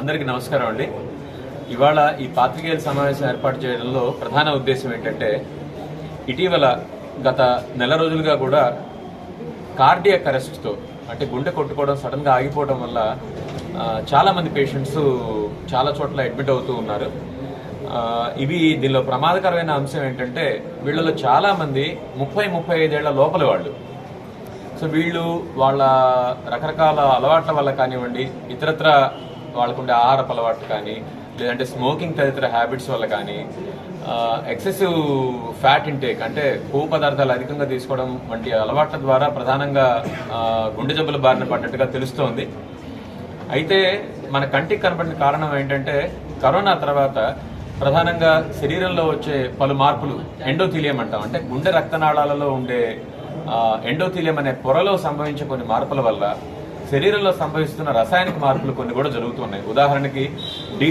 అందరికీ నమస్కారం అండి. ఇవాళ ఈ పాత్రికేయుల సమావేశం ఏర్పాటు చేయడంలో ప్రధాన ఉద్దేశం ఏంటంటే ఇటీవల గత నెల రోజులుగా కూడా కార్డియక్ అరెస్ట్తో అంటే గుండె కొట్టుకోవడం సడన్గా ఆగిపోవడం వల్ల చాలామంది పేషెంట్స్ చాలా చోట్ల అడ్మిట్ అవుతూ ఉన్నారు. ఇవి దీనిలో ప్రమాదకరమైన అంశం ఏంటంటే వీళ్ళలో చాలామంది ముప్పై ముప్పై ఐదేళ్ళ లోపల వాళ్ళు. సో వీళ్ళు వాళ్ళ రకరకాల అలవాట్ల వల్ల కానివ్వండి ఇతరత్ర వాళ్ళకుండే ఆహారపు అలవాట్లు కానీ లేదంటే స్మోకింగ్ తదితర హ్యాబిట్స్ వల్ల కానీ ఎక్సెసివ్ ఫ్యాట్ ఇంటేక్ అంటే కొవ్వు పదార్థాలు అధికంగా తీసుకోవడం వంటి అలవాట్ల ద్వారా ప్రధానంగా గుండె జబ్బుల బారిన పడ్డట్టుగా తెలుస్తోంది. అయితే మన కంటికి కనపడిన కారణం ఏంటంటే కరోనా తర్వాత ప్రధానంగా శరీరంలో వచ్చే పలు మార్పులు ఎండోథీలియం అంటాం. అంటే గుండె రక్తనాళాలలో ఉండే ఎండోథీలియం అనే పొరలో సంభవించే కొన్ని మార్పుల వల్ల శరీరంలో సంభవిస్తున్న రసాయనిక మార్పులు కొన్ని కూడా జరుగుతున్నాయి. ఉదాహరణకి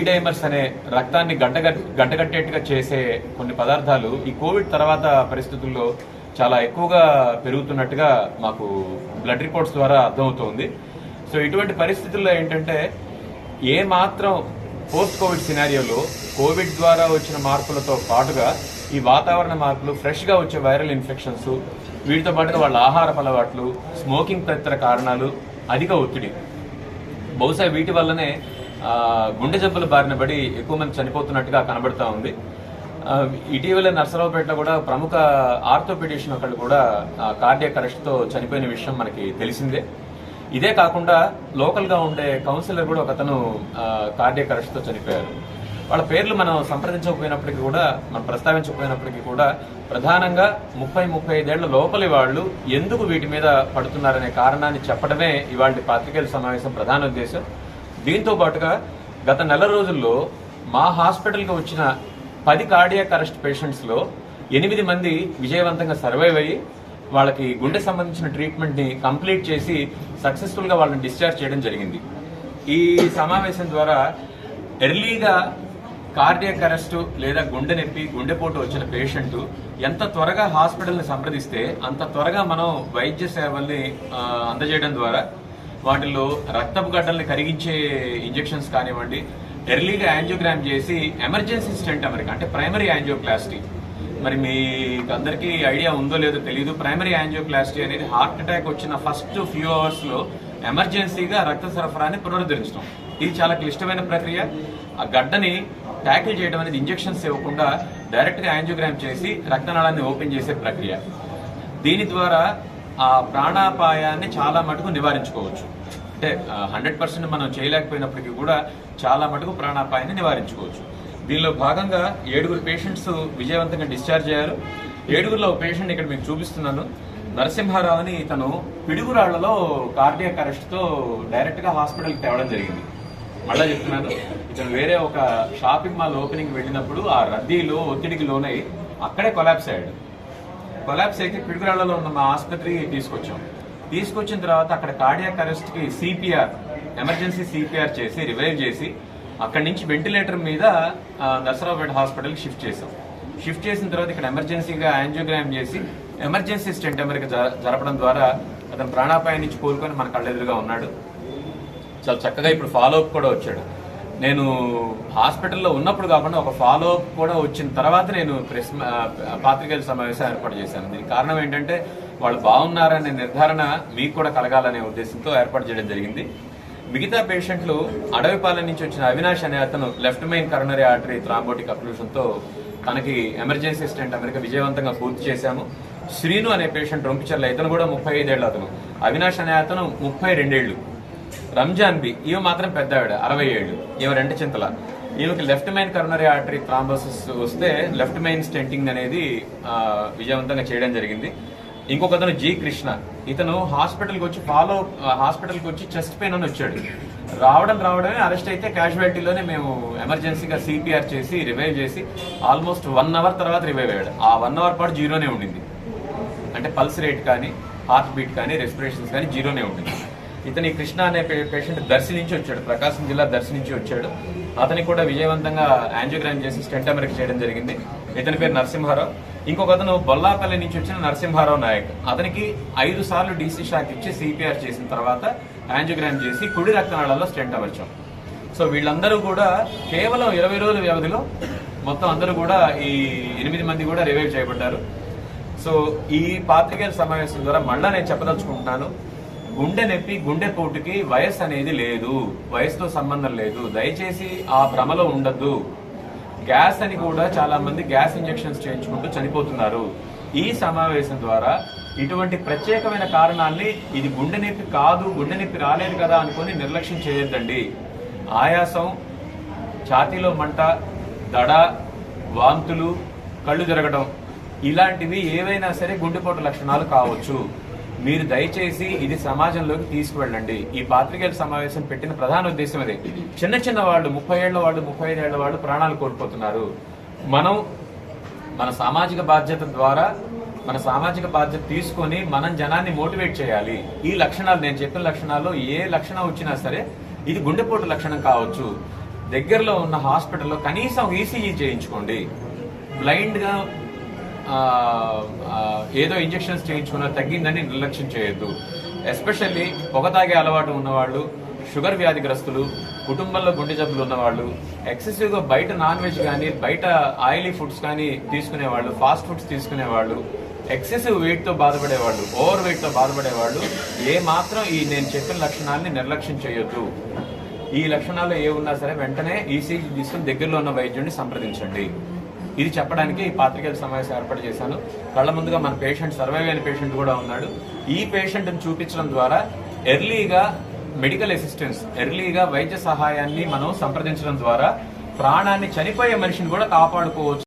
డైమర్స్ అనే రక్తాన్ని గంట గడ్డగట్టేట్టుగా చేసే కొన్ని పదార్థాలు ఈ కోవిడ్ తర్వాత పరిస్థితుల్లో చాలా ఎక్కువగా పెరుగుతున్నట్టుగా మాకు బ్లడ్ రిపోర్ట్స్ ద్వారా అర్థమవుతోంది. సో ఇటువంటి పరిస్థితుల్లో ఏంటంటే ఏ మాత్రం పోస్ట్ కోవిడ్ సినారియోలో కోవిడ్ ద్వారా వచ్చిన మార్పులతో పాటుగా ఈ వాతావరణ మార్పులు ఫ్రెష్గా వచ్చే వైరల్ ఇన్ఫెక్షన్స్ వీటితో పాటుగా వాళ్ళ ఆహార అలవాట్లు స్మోకింగ్ తదితర కారణాలు అధిక ఒత్తిడి. బహుశా వీటి వల్లనే గుండె జబ్బుల బారిన పడి ఎక్కువ మంది చనిపోతున్నట్టుగా కనబడుతూ ఉంది. ఇటీవలే ఇటీవల నర్సరావుపేటలో కూడా ప్రముఖ ఆర్థోపెడిషన్ ఒకళ్ళు కూడా కార్డియక్ అరెస్ట్తో చనిపోయిన విషయం మనకి తెలిసిందే. ఇదే కాకుండా లోకల్గా ఉండే కౌన్సిలర్ కూడా ఒకతను కార్డియక్ అరెస్ట్తో చనిపోయారు. వాళ్ళ పేర్లు మనం సంప్రదించకపోయినప్పటికీ కూడా మనం ప్రస్తావించకపోయినప్పటికీ కూడా ప్రధానంగా ముప్పై ముప్పై ఐదేళ్ళ లోపలి వాళ్ళు ఎందుకు వీటి మీద పడుతున్నారనే కారణాన్ని చెప్పడమే ఇవాళ పాత్రికేయుల సమావేశం ప్రధాన ఉద్దేశం. దీంతో పాటుగా గత నెల రోజుల్లో మా హాస్పిటల్కి వచ్చిన పది కార్డియాక్ అరెస్ట్ పేషెంట్స్లో ఎనిమిది మంది విజయవంతంగా సర్వైవ్ అయ్యి వాళ్ళకి గుండె సంబంధించిన ట్రీట్మెంట్ని కంప్లీట్ చేసి సక్సెస్ఫుల్గా వాళ్ళని డిశ్చార్జ్ చేయడం జరిగింది. ఈ సమావేశం ద్వారా ఎర్లీగా కార్డియక్ అరెస్ట్ లేదా గుండె నొప్పి గుండెపోటు వచ్చిన పేషెంట్ ఎంత త్వరగా హాస్పిటల్ని సంప్రదిస్తే అంత త్వరగా మనం వైద్య సేవల్ని అందజేయడం ద్వారా వాటిల్లో రక్తపు గడ్డల్ని కరిగించే ఇంజెక్షన్స్ కానివ్వండి ఎర్లీగా యాంజియోగ్రామ్ చేసి ఎమర్జెన్సీ స్టెంట్ అమెరికా అంటే ప్రైమరీ యాంజియోప్లాస్టీ. మరి మీకు అందరికీ ఐడియా ఉందో లేదో తెలియదు ప్రైమరీ యాంజియోప్లాస్టీ అనేది హార్ట్ అటాక్ వచ్చిన ఫస్ట్ ఫ్యూ అవర్స్లో ఎమర్జెన్సీగా రక్త సరఫరాని పునరుద్ధరించడం. ఇది చాలా క్లిష్టమైన ప్రక్రియ. ఆ గడ్డని ట్యాకిల్ చేయడం అనేది ఇంజెక్షన్స్ ఇవ్వకుండా డైరెక్ట్గా యాంజియోగ్రామ్ చేసి రక్తనాళాన్ని ఓపెన్ చేసే ప్రక్రియ. దీని ద్వారా ఆ ప్రాణాపాయాన్ని చాలా మటుకు నివారించుకోవచ్చు. అంటే హండ్రెడ్ పర్సెంట్ మనం చేయలేకపోయినప్పటికీ కూడా చాలా మటుకు ప్రాణాపాయాన్ని నివారించుకోవచ్చు. దీనిలో భాగంగా ఏడుగురు పేషెంట్స్ విజయవంతంగా డిశ్చార్జ్ అయ్యారు. ఏడుగురులో పేషెంట్ ఇక్కడ మీకు చూపిస్తున్నాను. నరసింహారావు అని ఇతను పిడుగురాళ్ళలో కార్డియక్ అరెస్ట్తో డైరెక్ట్గా హాస్పిటల్కి తేవడం జరిగింది. మళ్ళా చెప్తున్నాను. ఇతను వేరే ఒక షాపింగ్ మాల్ ఓపెనింగ్ వెళ్ళినప్పుడు ఆ రద్దీలో ఒత్తిడికి లోనై అక్కడే కొలాప్స్ అయ్యాడు. కొలాప్స్ అయితే పిడుగురాళ్ళలో ఉన్న మా ఆసుపత్రి తీసుకొచ్చాం. తీసుకొచ్చిన తర్వాత అక్కడ కార్డియాక్ అరెస్ట్కి సిపిఆర్ ఎమర్జెన్సీ సిపిఆర్ చేసి రివైవ్ చేసి అక్కడి నుంచి వెంటిలేటర్ మీద ఆ, హాస్పిటల్కి షిఫ్ట్ చేసాం షిఫ్ట్ చేసిన తర్వాత ఇక్కడ ఎమర్జెన్సీగా యాంజియోగ్రామ్ చేసి ఎమర్జెన్సీ స్టెంట్ అమెరికా జ- జరపడం ద్వారా అతను ప్రాణాపాయం నుంచి కోలుకొని మన కళ్ళెదురుగా ఉన్నాడు. చాలా చక్కగా ఇప్పుడు ఫాలో అప్ కూడా వచ్చాడు. నేను హాస్పిటల్లో ఉన్నప్పుడు కాకుండా ఒక ఫాలో అప్ కూడా వచ్చిన తర్వాత నేను ప్రెస్ పాత్రికేయుల సమావేశం ఏర్పాటు చేశాను. దీనికి కారణం ఏంటంటే వాళ్ళు బాగున్నారనే నిర్ధారణ మీకు కూడా కలగాలనే ఉద్దేశంతో ఏర్పాటు చేయడం జరిగింది. మిగతా పేషెంట్లు అడవిపాలెం నుంచి వచ్చిన అవినాష్ అనే అతను left main coronary artery thrombotic అప్లూషన్తో తనకి ఎమర్జెన్సీ స్టెంట్ అమెరికా విజయవంతంగా పూర్తి చేశాము. శ్రీను అనే పేషెంట్ రొంపిచర్ల ఇతను కూడా ముప్పై ఐదేళ్ళు అతను. అవినాష్ అనే అతను ముప్పై రెండేళ్ళు. రంజాన్ బి ఈమె మాత్రం పెద్ద ఆవిడ అరవై ఏళ్ళు ఈమె రెండు చింతల. ఈమెకి left main coronary artery thrombosis వస్తే లెఫ్ట్ మెయిన్ స్టెంటింగ్ అనేది విజయవంతంగా చేయడం జరిగింది. ఇంకొక అతను జి కృష్ణ. ఇతను హాస్పిటల్కి వచ్చి ఫాలో హాస్పిటల్కి వచ్చి చెస్ట్ పెయిన్ అని వచ్చాడు. రావడం రావడమే అరెస్ట్ అయితే క్యాజువాలిటీలోనే మేము ఎమర్జెన్సీగా సిపిఆర్ చేసి రివైవ్ చేసి ఆల్మోస్ట్ వన్ అవర్ తర్వాత రివైవ్ అయ్యాడు. ఆ వన్ అవర్ పాటు జీరోనే ఉండింది. అంటే పల్స్ రేట్ కానీ హార్ట్ బీట్ కానీ రెస్పిరేషన్స్ కానీ జీరోనే ఉంటుంది ఇతని కృష్ణ అనే పేషెంట్ దర్శి నుంచి వచ్చాడు. ప్రకాశం జిల్లా దర్శి నుంచి వచ్చాడు. అతనికి కూడా విజయవంతంగా యాంజియోగ్రామ్ చేసి స్టెంట్ అమెరికా చేయడం జరిగింది. ఇతని పేరు నరసింహారావు. ఇంకొక అతను బొల్లాపల్లి నుంచి వచ్చిన నరసింహారావు నాయక్. అతనికి ఐదు సార్లు డీసీ షాక్ ఇచ్చి సిపిఆర్ చేసిన తర్వాత యాంజియోగ్రామ్ చేసి కుడి రక్తనాళాల్లో స్టెంట్ అమర్చాం. సో వీళ్ళందరూ కూడా కేవలం ఇరవై రోజుల వ్యవధిలో మొత్తం అందరూ కూడా ఈ ఎనిమిది మంది కూడా రివైవ్ చేయబడ్డారు. సో ఈ పాత్రికేయుల సమావేశం ద్వారా మళ్ళా నేను చెప్పదలుచుకుంటున్నాను. గుండె నొప్పి గుండె పోటుకి వయస్సు అనేది లేదు. వయసుతో సంబంధం లేదు. దయచేసి ఆ భ్రమలో ఉండద్దు. గ్యాస్ అని కూడా చాలా మంది గ్యాస్ ఇంజెక్షన్స్ చేయించుకుంటూ చనిపోతున్నారు. ఈ సమావేశం ద్వారా ఇటువంటి ప్రత్యేకమైన కారణాల్ని ఇది గుండె నొప్పి కాదు గుండె నొప్పి రాలేదు కదా అనుకొని నిర్లక్ష్యం చేయొద్దండి. ఆయాసం ఛాతీలో మంట దడ వాంతులు కళ్ళు జరగడం ఇలాంటివి ఏవైనా సరే గుండెపోటు లక్షణాలు కావచ్చు. మీరు దయచేసి ఇది సమాజంలోకి తీసుకువెళ్ళండి. ఈ పాత్రికేయుల సమావేశం పెట్టిన ప్రధాన ఉద్దేశం అదే. చిన్న చిన్న వాళ్ళు ముప్పై ఏళ్ళ వాళ్ళు ముప్పై ఐదు ఏళ్ళ వాళ్ళు ప్రాణాలు కోల్పోతున్నారు. మనం మన సామాజిక బాధ్యత ద్వారా మన సామాజిక బాధ్యత తీసుకొని మనం జనాన్ని మోటివేట్ చేయాలి. ఈ లక్షణాలు నేను చెప్పిన లక్షణాల్లో ఏ లక్షణం వచ్చినా సరే ఇది గుండెపోటు లక్షణం కావచ్చు. దగ్గరలో ఉన్న హాస్పిటల్లో కనీసం ఈసీజీ చేయించుకోండి. బ్లైండ్గా ఏదో ఇంజెక్షన్స్ చేయించుకున్నా తగ్గిందని నిర్లక్ష్యం చేయొద్దు. ఎస్పెషల్లీ పొగ తాగే అలవాటు ఉన్నవాళ్ళు షుగర్ వ్యాధిగ్రస్తులు కుటుంబంలో గుండె జబ్బులు ఉన్నవాళ్ళు ఎక్సెసివ్గా బయట నాన్ వెజ్ కానీ బయట ఆయిలీ ఫుడ్స్ కానీ తీసుకునేవాళ్ళు ఫాస్ట్ ఫుడ్స్ తీసుకునేవాళ్ళు ఎక్సెసివ్ వెయిట్తో బాధపడేవాళ్ళు ఓవర్ వెయిట్తో బాధపడేవాళ్ళు ఏ మాత్రం ఈ నేను చెప్పిన లక్షణాలని నిర్లక్ష్యం చేయొద్దు. ఈ లక్షణాలు ఏ ఉన్నా సరే వెంటనే ఈసీజీ తీసుకుని దగ్గరలో ఉన్న వైద్యుడిని సంప్రదించండి. ఇది చెప్పడానికి ఈ పాత్రికేయుల సమావేశం ఏర్పాటు చేశాను. కళ్ళ ముందుగా మన పేషెంట్ సర్వైవ్ అయిన పేషెంట్ కూడా ఉన్నాడు. ఈ పేషెంట్ చూపించడం ద్వారా ఎర్లీగా మెడికల్ అసిస్టెన్స్ ఎర్లీగా వైద్య సహాయాన్ని మనం సంప్రదించడం ద్వారా ప్రాణాన్ని చనిపోయే మనిషిని కూడా కాపాడుకోవచ్చు.